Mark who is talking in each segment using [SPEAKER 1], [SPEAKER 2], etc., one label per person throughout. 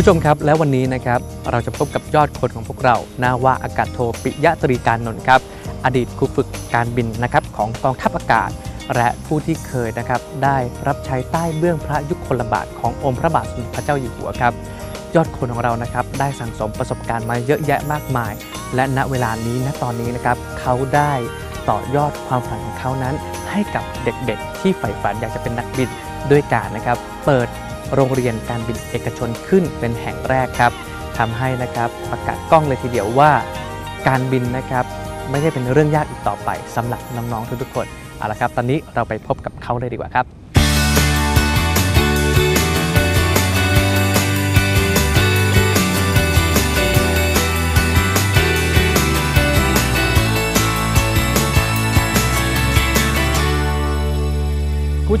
[SPEAKER 1] ผู้ชมครับและวันนี้นะครับเราจะพบกับยอดคนของพวกเรานาวาอากาศโทปิยะตรีการนนท์ครับ อดีตครูฝึกการบินนะครับของกองทัพอากาศ และผู้ที่เคยนะครับได้รับใช้ใต้เบื้องพระยุคลบาทขององค์พระบาทสมเด็จพระเจ้าอยู่หัวครับ ยอดคนของเรานะครับได้สั่งสมประสบการณ์มาเยอะแยะมากมาย และณเวลานี้ณตอนนี้นะครับเขาได้ต่อยอดความฝันของเขานั้น ให้กับเด็กๆ ที่ใฝ่ฝันอยากจะเป็นนักบินด้วยการนะครับเปิด โรงเรียนการบินเอกชนขึ้นเป็นแห่งแรกครับทำให้นะครับประกาศกล้องเลยทีเดียวว่า การบินนะครับไม่ใช่เป็นเรื่องยากอีกต่อไปสำหรับน้องๆทุกๆคนเอาละครับ ตอนนี้เราไปพบกับเขาเลยดีกว่าครับ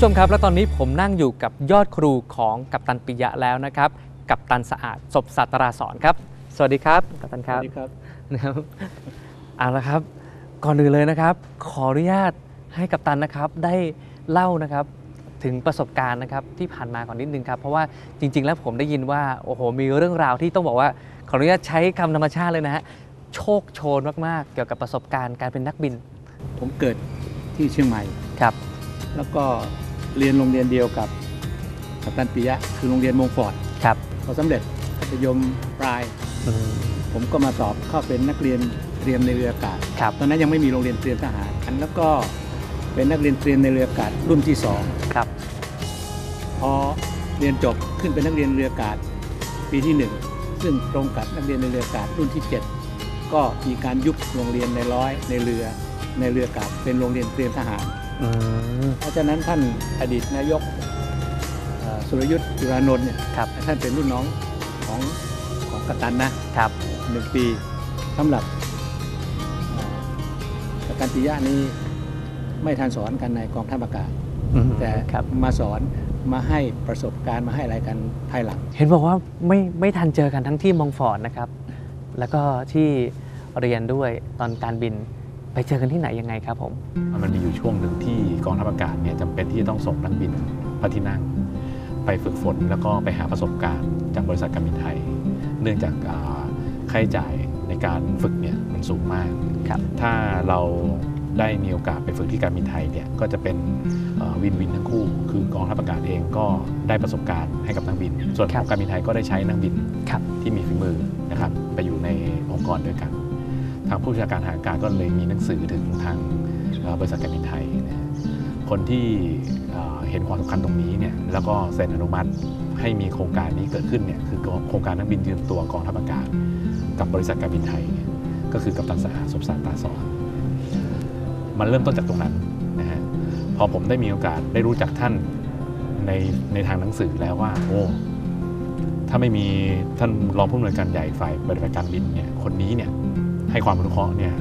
[SPEAKER 1] ผู้ชมครับ และตอนนี้ผมนั่งอยู่กับยอดครูของกัปตันปิยะแล้วนะครับ กัปตันสะอาดศพสัตราสอนครับ สวัสดีครับ กัปตันครับ
[SPEAKER 2] ครับ
[SPEAKER 1] นะครับเอาละครับ ก่อนอื่นเลยนะครับ ขออนุญาตให้กัปตันนะครับได้เล่านะครับถึงประสบการณ์นะครับที่ผ่านมาก่อนนิดนึงครับเพราะว่าจริง ๆ แล้วผมได้ยินว่าโอ้โหมีเรื่องราวที่ต้องบอกว่าขออนุญาตใช้คำธรรมชาติเลยนะฮะโชคโชนมากๆ เกี่ยวกับประสบการณ์การเป็นนักบิน
[SPEAKER 2] ผมเกิดที่เชียงใหม่
[SPEAKER 1] ครับ
[SPEAKER 2] แล้วก็ เรียนโรงเรียนเดียวกับกัปตันปิยะ คือโรงเรียนมงฟอร์ด
[SPEAKER 1] ครับ
[SPEAKER 2] พอสำเร็จมัธยมปลาย
[SPEAKER 1] อืม
[SPEAKER 2] ผมก็มาสอบเข้าเป็นนักเรียนเตรียมในเรืออากาศ
[SPEAKER 1] ครับ
[SPEAKER 2] ตอนนั้นยังไม่มีโรงเรียนเตรียมทหารอันแล้วก็เป็นนักเรียนเตรียมในเรืออากาศรุ่นที่สอง
[SPEAKER 1] ครับ
[SPEAKER 2] พอเรียนจบขึ้นเป็นนักเรียนเรืออากาศปีที่หนึ่งซึ่งตรงกับนักเรียนในเรืออากาศรุ่นที่เจ็ดก็มีการยุบโรงเรียนในร้อยในเรือในเรืออากาศเป็นโรงเรียนเตรียมทหาร
[SPEAKER 1] อืม
[SPEAKER 2] เพราะฉะนั้นท่านอดีตนายกเอ่อสุรยุทธ์จุรานนท์เนี่ย
[SPEAKER 1] ครับ
[SPEAKER 2] ท่านเป็นรุ่นน้องของของกัปตันนะครับหนึ่งปีสำหรับเอ่อกัปตันปิยะนี้ไม่ทันสอนกันในกองทัพอากาศ
[SPEAKER 1] อืม
[SPEAKER 2] แต่
[SPEAKER 1] ครับ
[SPEAKER 2] มาสอนมาให้ประสบการณ์มาให้อะไรกันภายหลัง
[SPEAKER 1] เห็นบอกว่าไม่ไม่ทันเจอกันทั้งที่มองฟอร์ดนะครับ แล้วก็ที่เรียนด้วยตอนการบิน ไปเจอกันที่ไหนยังไงครับผม
[SPEAKER 3] มันมีอยู่ช่วงหนึ่งที่กองทัพอากาศเนี่ยจำเป็นที่จะต้องส่งนักบินพระที่นั่ง ไปฝึกฝนแล้วก็ไปหาประสบการณ์จากบริษัทการบินไทย เนื่องจากอ่าค่าใช้จ่ายในการฝึกเนี่ยมันสูงมาก
[SPEAKER 1] ครับ
[SPEAKER 3] ถ้าเราได้มีโอกาสไปฝึกที่การบินไทยเนี่ยก็จะเป็นวินวินทั้งคู่ คือกองทัพอากาศเองก็ได้ประสบการณ์ให้กับนักบิน ส่วน
[SPEAKER 1] ครั
[SPEAKER 3] ข
[SPEAKER 1] บ
[SPEAKER 3] องการบินไทยก็ได้ใช้นักบิน
[SPEAKER 1] ครับ
[SPEAKER 3] ที่มีฝีมือนะครับไปอยู่ในองค์กรด้วยกัน ทางผู้บัญชาการทหารอากาศก็เลยมีหนังสือถึงทางบริษัทการบินไทย คนที่เห็นความสำคัญตรงนี้เนี่ยแล้วก็เซ็นอนุมัติให้มีโครงการนี้เกิดขึ้นเนี่ยคือโครงการนักบินยืมตัวกองทัพอากาศ กับบริษัทการบินไทยเนี่ยก็คือกัปตันสาสมศักดิ์ตาสอนมันเริ่มต้นจากตรงนั้นนะฮะพอผมได้มีโอกาสได้รู้จักท่านในในทางหนังสือแล้วว่าโอ้ถ้าไม่มีท่านรองผู้อำนวยการใหญ่ฝ่ายปฏิบัติการบินเนี่ยคนนี้เนี่ย ให้ความอนุเคราะห์เนี่ย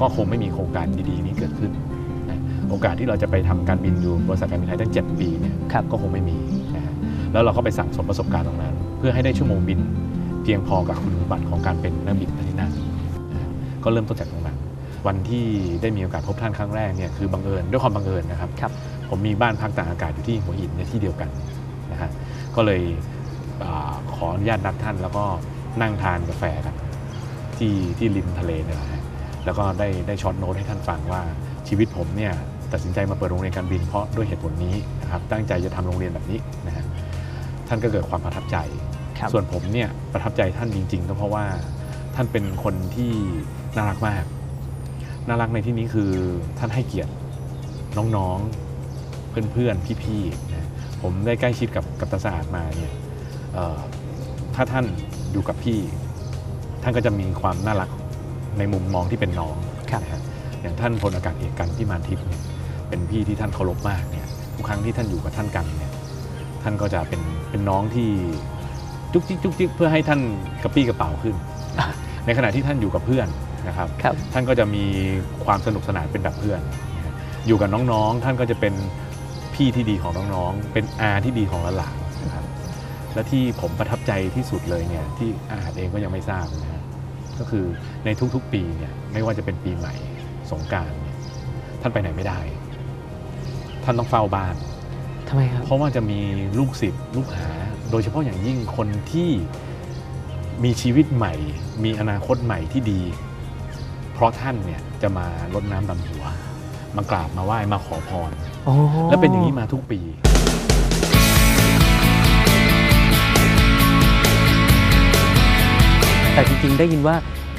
[SPEAKER 3] ก็คงไม่มีโครงการดีๆนี้เกิดขึ้นนะโอกาสที่เราจะไปทำการบินอยู่บริษัทการบินไทยตั้ง 7 ปีเนี่ย
[SPEAKER 1] ครับ
[SPEAKER 3] ก็คงไม่มีนะฮะแล้วเราก็ไปสั่งสมประสบการณ์ตรงนั้น เพื่อให้ได้ชั่วโมงบิน เพียงพอกับคุณสมบัติของการเป็นนักบินพาณินั่งนะฮะก็เริ่มต้นจากตรงนั้น วันที่ได้มีโอกาสพบท่านครั้งแรกเนี่ยคือบังเอิญด้วยความบังเอิญนะครับ
[SPEAKER 1] ครับ
[SPEAKER 3] ผมมีบ้านพักตากอากาศอยู่ที่หัวหินในที่เดียวกันนะฮะก็เลยอาขออนุญาตนัดท่านแล้วก็นั่งทานกาแฟกัน ที่ที่ริมทะเลเนี่ยนะฮะแล้วก็ได้ได้ช็อตโน้ตให้ท่านฟังว่าชีวิตผมเนี่ยตัดสินใจมาเปิดโรงเรียนการบินเพราะด้วยเหตุผลนี้นะครับตั้งใจจะทำโรงเรียนแบบนี้นะฮะท่านก็เกิดความประทับใจ
[SPEAKER 1] ครับ
[SPEAKER 3] ส่วนผมเนี่ยประทับใจท่านจริง ๆ ก็เพราะว่าท่านเป็นคนที่น่ารักมาก น่ารักในที่นี้คือท่านให้เกียรติน้องๆเพื่อนๆพี่ๆนะผมได้ใกล้ชิดกับกับตาสะอาดมาเนี่ยเอ่อถ้าท่านอยู่กับพี่ ท่านก็จะมีความน่ารักในมุมมองที่เป็นน้อง
[SPEAKER 1] ครับ
[SPEAKER 3] นะฮะอย่างท่านพลอากาศเอกกันที่มานทิพย์เนี่ยเป็นพี่ที่ท่านเคารพมากเนี่ยทุกครั้งที่ท่านอยู่กับท่านกันเนี่ยท่านก็จะเป็นเป็นน้องที่จุกจิกจุกจิกเพื่อให้ท่านกระปี้กระเป๋าขึ้น ในขณะที่ท่านอยู่กับเพื่อนนะครับ
[SPEAKER 1] ครับ
[SPEAKER 3] ท่านก็จะมีความสนุกสนานเป็นแบบเพื่อนนะฮะอยู่กับน้องๆ ท่านก็จะเป็นพี่ที่ดีของน้องๆ เป็นอาที่ดีของหลานๆนะครับ และที่ผมประทับใจที่สุดเลยเนี่ยที่อาเองก็ยังไม่ทราบนะฮะ ก็คือในทุกๆปีเนี่ยไม่ว่าจะเป็นปีใหม่สงกรารเนี่ยท่านไปไหนไม่ได้ ท่านต้องเฝ้าบ้าน
[SPEAKER 1] ทำไมครับ
[SPEAKER 3] เพราะว่าจะมีลูกศิษย์ลูกหา โดยเฉพาะอย่างยิ่งคนที่มีชีวิตใหม่ มีอนาคตใหม่ที่ดี เพราะท่านเนี่ยจะมาลดน้ำดำหัว มากราบมาไหว้มาขอพร
[SPEAKER 1] อ๋อ
[SPEAKER 3] และเป็นอย่างนี้มาทุกปี
[SPEAKER 1] แต่จริงๆ ได้ยินว่า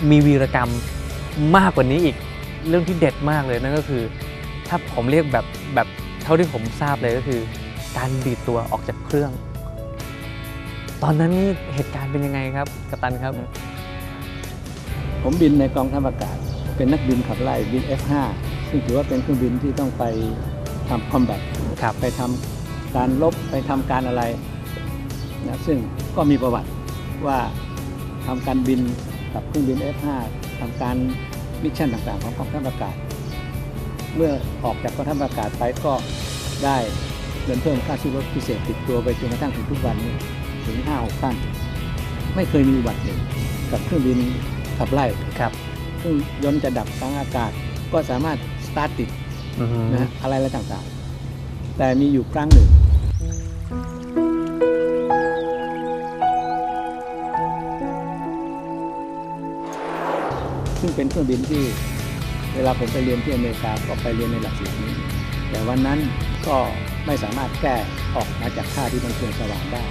[SPEAKER 1] มีวีรกรรมมากกว่านี้อีกเรื่องที่เด็ดมากเลยนั่นก็คือ ถ้าผมเรียกแบบแบบเท่าที่ผมทราบเลยก็คือ การดีดตัวออกจากเครื่อง ตอนนั้นนี่เหตุการณ์เป็นยังไงครับกัปตันครับ
[SPEAKER 2] ผมบินในกองทัพอากาศ เป็นนักบินขับไล่บิน F5 ซึ่งถือว่าเป็นเครื่องบินที่ต้องไปทำคอมแบท
[SPEAKER 1] ครับ
[SPEAKER 2] ไปทำการลบไปทำการอะไรนะซึ่งก็มีประวัติว่า ทำการบินกับเครื่องบิน F5 ทำการมิชชั่นต่างๆ ของกองทัพอากาศ เมื่อออกจากกองทัพอากาศไปก็ได้เงินเพิ่มค่าซื้อรถพิเศษติดตัวไปจนกระทั่งถึงทุกวันนี้ถึง5 6ขั้นไม่เคยมีอุบัติเหตุกับเครื่องบินขับไล่
[SPEAKER 1] ครับ
[SPEAKER 2] ซึ่งยนต์จะดับกลางอากาศก็สามารถสตาร์ทติด
[SPEAKER 1] อือฮึ
[SPEAKER 2] นะฮะอะไรอะไรต่างๆ แต่มีอยู่ครั้งหนึ่ง ซึ่งเป็นเครื่องบินที่ เวลาผมไปเรียนที่อเมริกาก็ไปเรียนในหลักสูตรนี้ แต่วันนั้นก็ไม่สามารถแก้ออกมาจากท่าที่มันควรสว่างได้